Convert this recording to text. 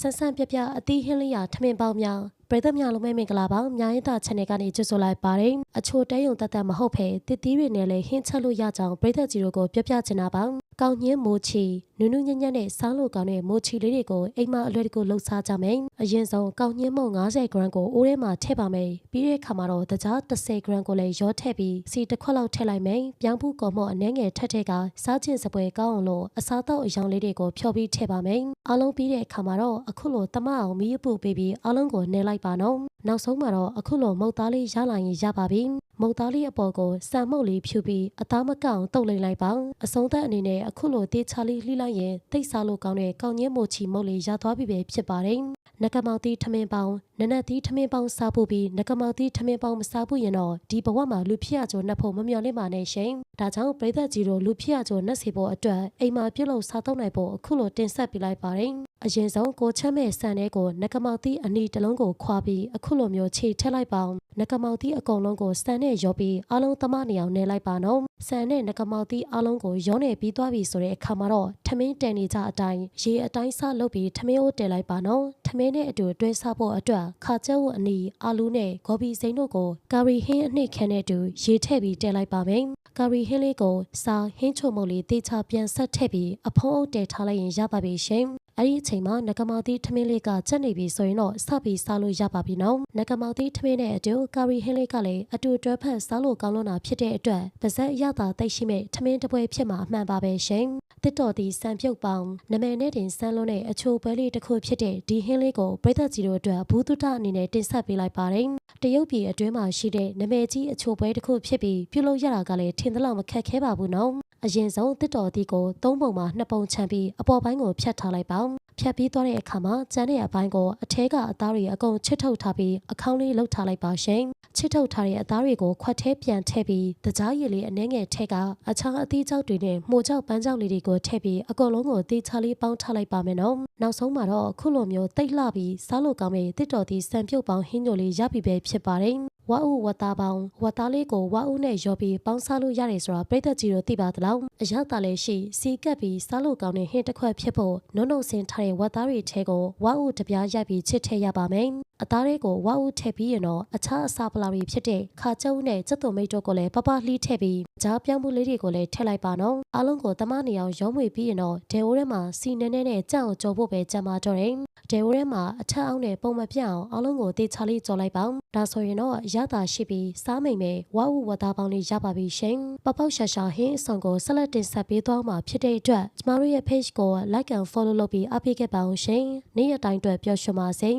ဆန်းဆန်းပြပြအသီးဟင်းလေးရာထမင်းပေါင်းများပရိသတ်များလုံးမဲမင်္ဂလာပါများရင်သာ channel ကနေကြိုဆိုလိုက်ပါတယ်အချိုတဲယုံတက်တက်မဟုတ်ဖဲတစ်သီးတွေနဲ့လည်းဟင်းချက်လို့ရကြအောင်ပရိသတ်ကြီးတို့ကိုပြောပြချင်တာပါကောင်းညင်းမိုးချီ နုနုညံ့ညံ့နဲ့စားလို့ကောင်းတဲ့မိုးချီလေးတွေကိုအိမ်မအလွယ်တကူလှုပ်ရှားကြမယ်အရင်ဆုံးကောင်းညင်းမုံ90 gram ကိုအိုးထဲမှာထည့်ပါမယ်ပြီးတဲ့အခါမှာတော့တကြား30 gram ကိုလည်းရောထည့်ပြီးစီတစ်ခွက်လောက်ထည့်လိုက်မယ်ပြောင်းဖူးကော်မော့အနှဲငယ်ထက်ထက်ကစားခြင်းစပွဲကောင်းအောင်လို့အစားတော့အယောင်လေးတွေကိုဖြောပြီးထည့်ပါမယ်အားလုံးပြီးတဲ့အခါမှာတော့အခုလိုတမအောင်မီးအပူပေးပြီးအားလုံးကိုနှဲလိုက်ပါနော်နောက်ဆုံးမှာတော့အခုလိုမုတ်သားလေးရလာရင်ရပါပြီမုတ်သားလေးအပေါ်ကိုစံမုတ်လေးဖြူပြီးအသားမကောင်းတုပ်လိမ့်လိုက်ပါအဆုံးသက်အနေနဲ့အခုလိုတေးချလေးလှိလိုက်ရင်တိတ်စားလို့ကောင်းတဲ့ကောင်းငင်းမိုချီမုတ်လေးရသွားပြီပဲဖြစ်ပါတယ်နကမောက်တီးထမင်းပေါင်း နနက်တီးထမင်းပေါင်းစားဖို့ပြီးနကမောက်တီးထမင်းပေါင်းမစားဖို့ရင်တော့ဒီဘဝမှာလူဖြစ်ရကြနှက်ဖို့မမျှော်လင့်ပါနဲ့ရှင်ဒါကြောင့်ပြည်သက်ကြီးတို့လူဖြစ်ရကြနှက်စီဖို့အတွက်အိမ်မှာပြုတ်လို့စားသုံးနိုင်ဖို့အခုလိုတင်ဆက်ပေးလိုက်ပါတယ်အရင်ဆုံးကိုချမ်းမဲ့ဆန်တဲ့ကိုနကမောက်တီးအနီတစ်လုံးကိုခွာပြီးအခုလိုမျိုးခြေထက်လိုက်ပါနကမောက်တီးအကုန်လုံးကိုစံနဲ့ရောပြီးအားလုံးသမနေအောင်နေလိုက်ပါနော်စံနဲ့နကမောက်တီးအားလုံးကိုရောနေပြီးသွားပြီဆိုတဲ့အခါမှာတော့ထမင်းတန်နေကြအတိုင်းရေအတိုင်းစလုပ်ပြီးထမင်းကိုတည်လိုက်ပါနော်ထမင်းနဲ့အတူတွဲစားဖို့အတွက်ခါကျဲဝအနီအာလူးနဲ့ဂေါ်ဘီစိမ်းတို့ကိုကာရီဟင်းအနှစ်ခန်းနဲ့အတူရေထည့်ပြီးတည်လိုက်ပါမယ်ကာရီဟင်းလေးကိုစားဟင်းချုံမုတ်လေးတေချာပြန်ဆက်ထည့်ပြီးအဖုံးအုပ်တည်ထားလိုက်ရင်ရပါပြီရှင်အဲ့ဒီအချိန်မှာနဂမောက်တီးထမင်းလေးကကျက်နေပြီဆိုရင်တော့စပြီးစားလို့ရပါပြီနော်နဂမောက်တီးထမင်းနဲ့အတူကာရီဟင်းလေးကလည်းအတူတွဲဖက်စားလို့ကောင်းလို့တာဖြစ်တဲ့အတွက်ပါဇက်ရတာတိတ်ရှိမဲ့ထမင်းတစ်ပွဲဖြစ်မှာအမှန်ပါပဲရှင် တစ်တော်ဒီစံပြုတ်ပေါင်းနမယ်နဲ့တင်ဆန်းလုံးနဲ့အချိုပွဲလေးတစ်ခုဖြစ်တဲ့ဒီဟင်းလေးကိုပြည်သက်ကြီးတို့အတွက်ဘူးတုတအနေနဲ့တင်ဆက်ပေးလိုက်ပါတယ်တရုတ်ပြည်အတွင်းမှာရှိတဲ့နမယ်ကြီးအချိုပွဲတစ်ခုဖြစ်ပြီးပြုလုပ်ရတာကလည်းထင်သလောက်မခက်ခဲပါဘူးနော်အရင်ဆုံးတစ်တော်ဒီကိုသုံးပုံမှာနှစ်ပုံချန်ပြီးအပေါ်ပိုင်းကိုဖြတ်ထားလိုက်ပါ ဖြတ်ပြီးသွားတဲ့အခါမှာကျန်တဲ့အပိုင်းကိုအထဲကအသားတွေအကုန်ချစ်ထုတ်ထားပြီးအခေါင်းလေးလှုပ်ထားလိုက်ပါရှင်ချစ်ထုတ်ထားတဲ့အသားတွေကိုခွက်ထဲပြန်ထည့်ပြီးတကြားရည်လေးအနှဲငယ်ထဲကအခြားအသီးကြောက်တွေနဲ့မှုကြောက်ပန်းကြောက်လေးတွေကိုထည့်ပြီးအကုန်လုံးကိုတေချာလေးပေါင်းထားလိုက်ပါမယ်နော်နောက်ဆုံးမှာတော့ခုလိုမျိုးတိတ်လှပြီးစားလို့ကောင်းတဲ့တစ်တော်ဒီစံပြုတ်ပေါင်းဟင်းညိုလေးရပြီပဲဖြစ်ပါတယ်ဝါဥဝတာပေါင်းဝတာလေးကိုဝါဥနဲ့ရောပြီးပေါင်းစားလို့ရတယ်ဆိုတာပြည်သက်ကြီးတို့သိပါသလားအရောက်တာလည်းရှိစီကပ်ပြီးစားလို့ကောင်းတဲ့ဟင်းတစ်ခွက်ဖြစ်ဖို့နုံနုံစင်ထားတဲ့ဝတ်သားတွေထဲကိုဝါဥတပြားရိုက်ပြီးချစ်ထည့်ရပါမယ်အသားတွေကိုဝါဥထည့်ပြီးရင်တော့အခြားအစာပလာတွေဖြစ်တဲ့ခါကျုံနဲ့စက်သွမိတ်တို့ကိုလည်းပပလှီးထည့်ပြီးကြားပြောင်းမှုလေးတွေကိုလည်းထည့်လိုက်ပါနော်အားလုံးကိုတမနေအောင်ရောမွေပြီးရင်တော့ဒေအိုထဲမှာစီနဲနဲနဲ့ကြောက်ကြော်ဖို့ပဲကြံပါတော့တယ်ဒေအိုထဲမှာအထက်အောင်နဲ့ပုံမပြအောင်အားလုံးကိုတေချာလေးကြော်လိုက်ပါဒါဆိုရင်တော့ရတာရှိပြီးစားမိန်မဲ့ဝါဥဝသားပေါင်းလေးရပါပြီရှင်ပပောက်ရှာရှာဟင်းအဆောင်ကိုဆက်လက်တင်ဆက်ပေးသွားမှာဖြစ်တဲ့အတွက်ကျမတို့ရဲ့ page ကို like and follow လုပ်ပြီးအားပေးခဲ့ပါအောင်ရှင်နေ့ရက်တိုင်းအတွက်ပျော်ရွှင်ပါစေ